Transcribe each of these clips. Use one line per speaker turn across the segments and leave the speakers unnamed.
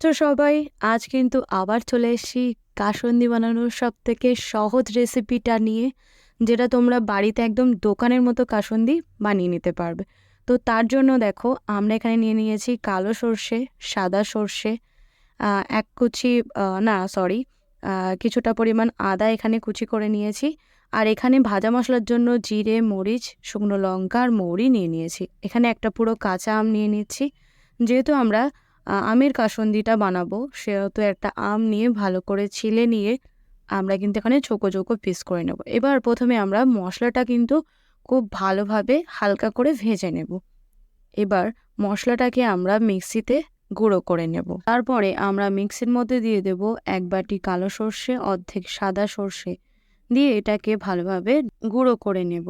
তো সবাই, আজ কিন্তু আবার চলে এসেছি কাসন্দি বানানোর সব থেকে সহজ রেসিপিটা নিয়ে, যেটা তোমরা বাড়িতে একদম দোকানের মতো কাসন্দি বানিয়ে নিতে পারবে। তো তার জন্য দেখো, আমরা এখানে নিয়ে নিয়েছি কালো সর্ষে, সাদা সর্ষে এক কুচি না সরি কিছুটা পরিমাণ আদা এখানে কুচি করে নিয়েছি। আর এখানে ভাজা মশলার জন্য জিরে, মরিচ, শুকনো লঙ্কা আর মৌরি নিয়ে নিয়েছি। এখানে একটা পুরো কাঁচা আম নিয়ে নিচ্ছি। যেহেতু আমরা আমের কাসন্দিটা বানাবো। সেহেতু একটা আম নিয়ে ভালো করে ছিলে নিয়ে আমরা কিন্তু এখানে চোকো চোকো পিস করে নেব। এবার প্রথমে আমরা মশলাটা কিন্তু খুব ভালোভাবে হালকা করে ভেজে নেব। এবার মশলাটাকে আমরা মিক্সিতে গুঁড়ো করে নেব। তারপরে আমরা মিক্সির মধ্যে দিয়ে দেব এক বাটি কালো সর্ষে, অর্ধেক সাদা সর্ষে দিয়ে এটাকে ভালোভাবে গুঁড়ো করে নেব।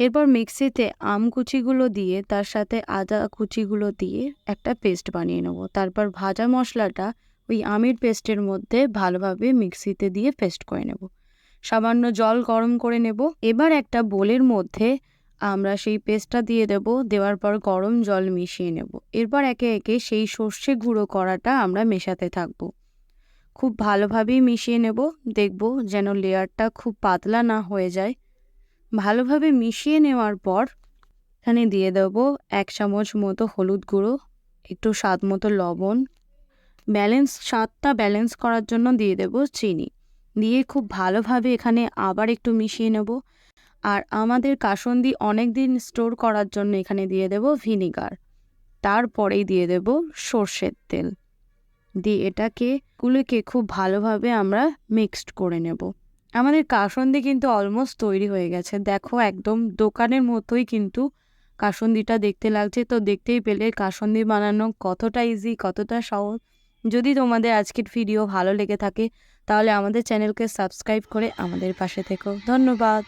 এরপর মিক্সিতে আম কুচিগুলো দিয়ে, তার সাথে আদা কুচিগুলো দিয়ে একটা পেস্ট বানিয়ে নেব। তারপর ভাজা মশলাটা ওই আমের পেস্টের মধ্যে ভালোভাবে মিক্সিতে দিয়ে পেস্ট করে নেব। সামান্য জল গরম করে নেব। এবার একটা বোলের মধ্যে আমরা সেই পেস্টটা দিয়ে দেব। দেওয়ার পর গরম জল মিশিয়ে নেব। এরপর একে একে সেই সর্ষে গুঁড়ো করাটা আমরা মেশাতে থাকব। খুব ভালোভাবেই মিশিয়ে নেব। দেখব যেন লেয়ারটা খুব পাতলা না হয়ে যায়। ভালোভাবে মিশিয়ে নেওয়ার পর এখানে দিয়ে দেব এক চামচ মতো হলুদ গুঁড়ো, একটু স্বাদ মতো লবণ। ব্যালেন্স স্বাদটা ব্যালেন্স করার জন্য দিয়ে দেব চিনি। দিয়ে খুব ভালোভাবে এখানে আবার একটু মিশিয়ে নেব। আর আমাদের কাসন্দি অনেক দিন স্টোর করার জন্য এখানে দিয়ে দেব ভিনিগার। তারপরেই দিয়ে দেব সর্ষের তেল। দিয়ে এটাকে গুলোকে খুব ভালোভাবে আমরা মিক্সড করে নেব। আমাদের কাসন্দি কিন্তু অলমোস্ট তৈরি হয়ে গেছে। দেখো, একদম দোকানের মতোই কিন্তু কাসন্দিটা দেখতে লাগছে। তো দেখতেই পেলে কাসন্দি বানানো কতটা ইজি কতটা সহজ। যদি তোমাদের আজকের ভিডিও ভালো লেগে থাকে, তাহলে আমাদের চ্যানেলকে সাবস্ক্রাইব করে আমাদের পাশে থেকো। ধন্যবাদ।